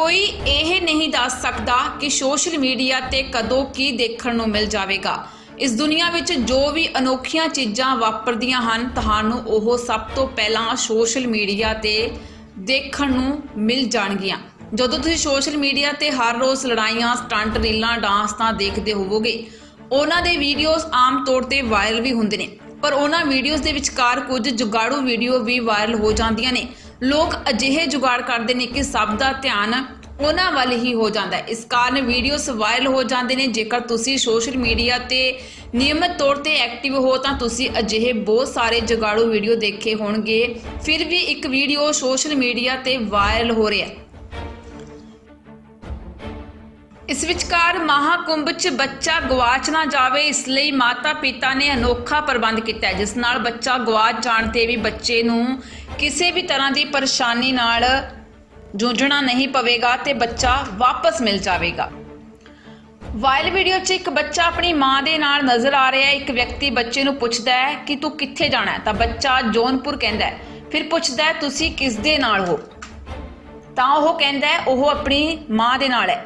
ਕੋਈ ਇਹ ਨਹੀਂ ਦੱਸ ਸਕਦਾ ਕਿ ਸੋਸ਼ਲ ਮੀਡੀਆ ਤੇ ਕਦੋਂ ਕੀ ਦੇਖਣ ਨੂੰ ਮਿਲ ਜਾਵੇਗਾ। ਇਸ ਦੁਨੀਆ ਵਿੱਚ ਜੋ ਵੀ ਅਨੋਖੀਆਂ ਚੀਜ਼ਾਂ ਵਾਪਰਦੀਆਂ ਹਨ, ਤੁਹਾਨੂੰ ਉਹ ਸਭ ਤੋਂ ਪਹਿਲਾਂ ਸੋਸ਼ਲ ਮੀਡੀਆ ਤੇ ਦੇਖਣ ਨੂੰ ਮਿਲ ਜਾਣਗੀਆਂ। ਜਦੋਂ ਤੁਸੀਂ ਸੋਸ਼ਲ ਮੀਡੀਆ ਤੇ ਹਰ ਰੋਜ਼ ਲੜਾਈਆਂ, ਸਟੰਟ ਰੀਲਾਂ, ਡਾਂਸ ਤਾਂ ਦੇਖਦੇ ਹੋਵੋਗੇ, ਉਹਨਾਂ ਦੇ ਵੀਡੀਓਜ਼ ਆਮ ਤੌਰ ਤੇ ਵਾਇਰਲ ਵੀ ਹੁੰਦੇ ਨੇ। ਪਰ ਉਹਨਾਂ ਵੀਡੀਓਜ਼ ਦੇ ਵਿਚਕਾਰ ਕੁਝ ਜੁਗਾੜੂ ਵੀਡੀਓ ਵੀ ਵਾਇਰਲ ਹੋ ਜਾਂਦੀਆਂ ਨੇ। ਲੋਕ ਅਜਿਹੇ ਜੁਗਾੜ ਕਰਦੇ ਨੇ ਕਿ ਸਭ ਦਾ ਧਿਆਨ ਉਹਨਾਂ ਵੱਲ ਹੀ ਹੋ ਜਾਂਦਾ ਹੈ। ਇਸ ਕਾਰਨ ਵੀਡੀਓਜ਼ ਵਾਇਰਲ ਹੋ ਜਾਂਦੇ ਨੇ। ਜੇਕਰ ਤੁਸੀਂ ਸੋਸ਼ਲ ਮੀਡੀਆ ਤੇ ਨਿਯਮਿਤ ਤੌਰ ਤੇ ਐਕਟਿਵ ਹੋ, ਤਾਂ ਤੁਸੀਂ ਅਜਿਹੇ ਬਹੁਤ ਸਾਰੇ ਜੁਗਾੜੂ ਵੀਡੀਓ ਦੇਖੇ ਹੋਣਗੇ। ਫਿਰ ਵੀ ਇੱਕ ਵੀਡੀਓ ਸੋਸ਼ਲ ਮੀਡੀਆ ਤੇ ਵਾਇਰਲ ਹੋ ਰਿਹਾ ਇਸ ਵਿਚਕਾਰ ਮਹਾਕੁੰਭ 'ਚ ਬੱਚਾ ਗਵਾਚ ਨਾ ਜਾਵੇ, ਇਸ ਲਈ ਮਾਤਾ-ਪਿਤਾ ਨੇ ਅਨੋਖਾ ਪ੍ਰਬੰਧ ਕੀਤਾ ਜਿਸ ਨਾਲ ਬੱਚਾ ਗਵਾਚ ਜਾਣ ਤੇ ਵੀ ਬੱਚੇ ਨੂੰ ਕਿਸੇ ਵੀ ਤਰ੍ਹਾਂ ਦੀ ਪਰੇਸ਼ਾਨੀ ਨਾਲ ਜੂਝਣਾ ਨਹੀਂ ਪਵੇਗਾ ਤੇ ਬੱਚਾ ਵਾਪਸ ਮਿਲ ਜਾਵੇਗਾ। ਵਾਇਰਲ ਵੀਡੀਓ 'ਚ ਇੱਕ ਬੱਚਾ ਆਪਣੀ ਮਾਂ ਦੇ ਨਾਲ ਨਜ਼ਰ ਆ ਰਿਹਾ ਹੈ। ਇੱਕ ਵਿਅਕਤੀ ਬੱਚੇ ਨੂੰ ਪੁੱਛਦਾ ਹੈ ਕਿ ਤੂੰ ਕਿੱਥੇ ਜਾਣਾ ਹੈ? ਤਾਂ ਬੱਚਾ ਜੌਨਪੁਰ ਕਹਿੰਦਾ ਹੈ। ਫਿਰ ਪੁੱਛਦਾ ਹੈ, ਤੁਸੀਂ ਕਿਸ ਦੇ ਨਾਲ ਹੋ? ਤਾਂ ਉਹ ਕਹਿੰਦਾ ਹੈ, ਉਹ ਆਪਣੀ ਮਾਂ ਦੇ ਨਾਲ ਹੈ।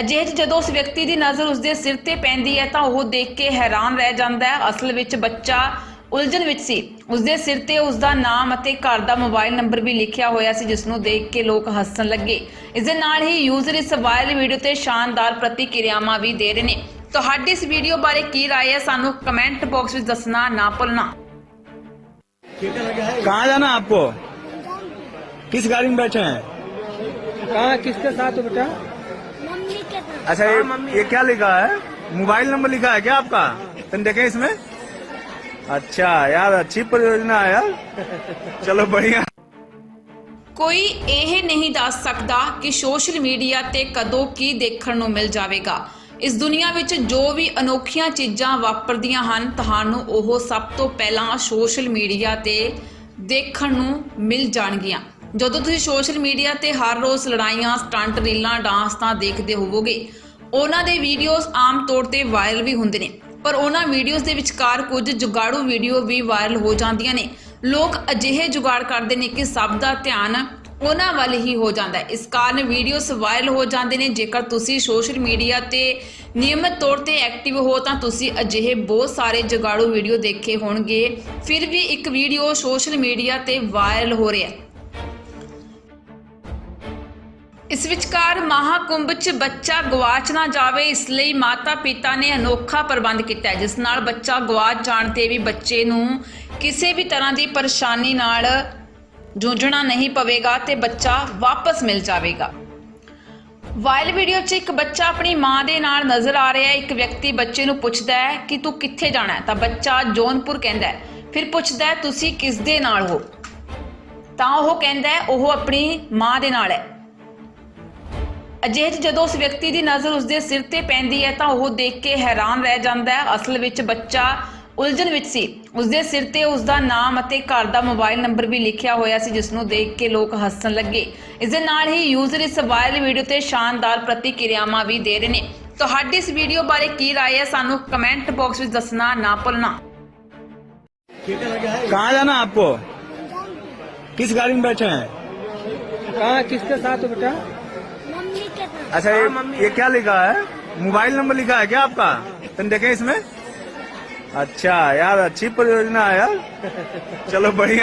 ਅਜਿਹੇ ਜਦੋਂ ਉਸ ਵਿਅਕਤੀ ਦੀ ਨਜ਼ਰ ਉਸਦੇ ਸਿਰ ਤੇ ਪੈਂਦੀ ਹੈ ਤਾਂ ਉਹ ਦੇਖ ਕੇ ਹੈਰਾਨ ਰਹਿ ਜਾਂਦਾ ਹੈ। ਅਸਲ ਵਿੱਚ ਬੱਚਾ ਉਲਝਣ ਵਿੱਚ ਸੀ ਉਸਦੇ ਸਿਰ ਤੇ ਉਸਦਾ ਨਾਮ ਅਤੇ ਘਰ ਦਾ ਮੋਬਾਈਲ ਨੰਬਰ ਵੀ ਲਿਖਿਆ ਹੋਇਆ ਸੀ ਜਿਸ ਨੂੰ ਦੇਖ ਕੇ ਲੋਕ ਹੱਸਣ ਲੱਗੇ ਇਸ ਦੇ ਨਾਲ ਹੀ ਯੂਜ਼ਰ ਇਸ ਵਾਇਰਲ ਵੀਡੀਓ ਤੇ ਸ਼ਾਨਦਾਰ ਪ੍ਰਤੀਕਿਰਿਆਵਾਂ ਵੀ ਦੇ ਰਹੇ ਨੇ ਤੁਹਾਡੀ ਇਸ ਵੀਡੀਓ ਬਾਰੇ ਕੀ رائے ਹੈ ਸਾਨੂੰ ਕਮੈਂਟ ਬਾਕਸ ਵਿੱਚ ਦੱਸਣਾ ਨਾ ਭੁੱਲਣਾ कहाँ जाना है आपको किस गाड़ी में बैठे हैं कहाँ किसके साथ हो बेटा मम्मी के साथ अच्छा ये, ये क्या लिखा है मोबाइल नंबर लिखा है क्या आपका तुम देखें इसमें अच्छा यार अच्छी परियोजना है यार चलो बढ़िया ਕੋਈ ਇਹ ਨਹੀਂ ਦੱਸ ਸਕਦਾ ਕਿ ਸੋਸ਼ਲ ਮੀਡੀਆ ਤੇ ਕਦੋਂ ਕੀ ਦੇਖਣ ਨੂੰ ਮਿਲ ਜਾਵੇਗਾ ਇਸ ਦੁਨੀਆ ਵਿੱਚ ਜੋ ਵੀ ਅਨੋਖੀਆਂ ਚੀਜ਼ਾਂ ਵਾਪਰਦੀਆਂ ਹਨ ਤੁਹਾਨੂੰ ਉਹ ਸਭ ਤੋਂ ਪਹਿਲਾਂ ਸੋਸ਼ਲ ਮੀਡੀਆ ਤੇ ਦੇਖਣ ਨੂੰ ਮਿਲ ਜਾਣਗੀਆਂ ਜਦੋਂ ਤੁਸੀਂ ਸੋਸ਼ਲ ਮੀਡੀਆ ਤੇ ਹਰ ਰੋਜ਼ ਲੜਾਈਆਂ ਸਟੰਟ ਰੀਲਾਂ ਡਾਂਸ ਤਾਂ ਦੇਖਦੇ ਹੋਵੋਗੇ ਉਹਨਾਂ ਦੇ ਵੀਡੀਓਜ਼ ਆਮ ਤੌਰ ਤੇ ਵਾਇਰਲ ਵੀ ਹੁੰਦੇ ਨੇ ਪਰ ਉਹਨਾਂ ਵੀਡੀਓਜ਼ ਦੇ ਵਿਚਕਾਰ ਕੁਝ ਜੁਗਾੜੂ ਵੀਡੀਓ ਵੀ ਵਾਇਰਲ ਹੋ ਜਾਂਦੀਆਂ ਨੇ। ਲੋਕ ਅਜਿਹੇ ਜੁਗਾੜ ਕਰਦੇ ਨੇ ਕਿ ਸਭ ਦਾ ਧਿਆਨ ਉਹਨਾਂ ਵੱਲ ਹੀ ਹੋ ਜਾਂਦਾ ਹੈ। ਇਸ ਕਾਰਨ ਵੀਡੀਓਜ਼ ਵਾਇਰਲ ਹੋ ਜਾਂਦੇ ਨੇ। ਜੇਕਰ ਤੁਸੀਂ ਸੋਸ਼ਲ ਮੀਡੀਆ ਤੇ ਨਿਯਮਿਤ ਤੌਰ ਤੇ ਐਕਟਿਵ ਹੋ ਤਾਂ ਤੁਸੀਂ ਅਜਿਹੇ ਬਹੁਤ ਸਾਰੇ ਜਗਾੜੂ ਵੀਡੀਓ ਦੇਖੇ ਹੋਣਗੇ। ਫਿਰ ਵੀ ਇੱਕ ਵੀਡੀਓ ਸੋਸ਼ਲ ਮੀਡੀਆ ਤੇ ਵਾਇਰਲ ਹੋ ਰਿਹਾ ਹੈ। ਇਸ ਵਿਚਕਾਰ ਮਹਾਕੁੰਭ 'ਚ ਬੱਚਾ ਗਵਾਚ ਨਾ ਜਾਵੇ, ਇਸ ਲਈ ਮਾਤਾ-ਪਿਤਾ ਨੇ ਅਨੋਖਾ ਪ੍ਰਬੰਧ ਕੀਤਾ ਹੈ, ਜਿਸ ਨਾਲ ਬੱਚਾ ਗਵਾਚ ਜਾਣ ਤੇ ਵੀ ਬੱਚੇ ਨੂੰ ਕਿਸੇ ਵੀ ਤਰ੍ਹਾਂ ਦੀ ਪਰੇਸ਼ਾਨੀ ਨਾਲ ਜੂਝਣਾ ਨਹੀਂ ਪਵੇਗਾ ਤੇ ਬੱਚਾ ਵਾਪਸ ਮਿਲ ਜਾਵੇਗਾ। ਵਾਇਰਲ ਵੀਡੀਓ 'ਚ ਇੱਕ ਬੱਚਾ ਆਪਣੀ ਮਾਂ ਦੇ ਨਾਲ ਨਜ਼ਰ ਆ ਰਿਹਾ ਹੈ, ਇੱਕ ਵਿਅਕਤੀ ਬੱਚੇ ਨੂੰ ਪੁੱਛਦਾ ਹੈ ਕਿ ਤੂੰ ਕਿੱਥੇ ਜਾਣਾ ਹੈ? ਤਾਂ ਬੱਚਾ ਜੌਨਪੁਰ ਕਹਿੰਦਾ ਹੈ। ਫਿਰ ਪੁੱਛਦਾ ਹੈ, ਤੁਸੀਂ ਕਿਸ ਦੇ ਨਾਲ ਹੋ? ਤਾਂ ਉਹ ਕਹਿੰਦਾ ਹੈ, ਉਹ ਆਪਣੀ ਮਾਂ ਦੇ ਨਾਲ ਹੈ। ਅਜਿਹੇ 'ਚ ਜਦੋਂ ਉਸ ਵਿਅਕਤੀ ਦੀ ਨਜ਼ਰ ਉਸਦੇ ਸਿਰ ਤੇ ਪੈਂਦੀ ਹੈ ਤਾਂ ਉਹ ਦੇਖ ਕੇ ਹੈਰਾਨ ਰਹਿ ਜਾਂਦਾ ਹੈ ਅਸਲ ਵਿੱਚ ਬੱਚਾ ਉਲਝਣ ਵਿੱਚ ਸੀ ਉਸਦੇ ਸਿਰ ਤੇ ਉਸਦਾ ਨਾਮ ਅਤੇ ਘਰ ਦਾ ਮੋਬਾਈਲ ਨੰਬਰ ਵੀ ਲਿਖਿਆ ਹੋਇਆ ਸੀ ਜਿਸ ਨੂੰ ਦੇਖ ਕੇ ਲੋਕ ਹੱਸਣ ਲੱਗੇ ਇਸ ਦੇ ਨਾਲ ਹੀ ਯੂਜ਼ਰ ਇਸ ਵਾਇਰਲ ਵੀਡੀਓ ਤੇ ਸ਼ਾਨਦਾਰ ਪ੍ਰਤੀਕਿਰਿਆਵਾਂ ਵੀ ਦੇ ਰਹੇ ਨੇ ਤੁਹਾਡੀ ਇਸ ਵੀਡੀਓ ਬਾਰੇ ਕੀ رائے ਹੈ ਸਾਨੂੰ ਕਮੈਂਟ ਬਾਕਸ ਵਿੱਚ ਦੱਸਣਾ ਨਾ ਭੁੱਲਣਾ कहाँ जाना है आपको किस गाड़ी में बैठे हैं कहाँ किसके साथ हो बेटा मम्मी के साथ अच्छा ये, ये क्या लिखा है मोबाइल नंबर लिखा है क्या आपका तुम देखें इसमें अच्छा यार अच्छी परियोजना है यार चलो बढ़िया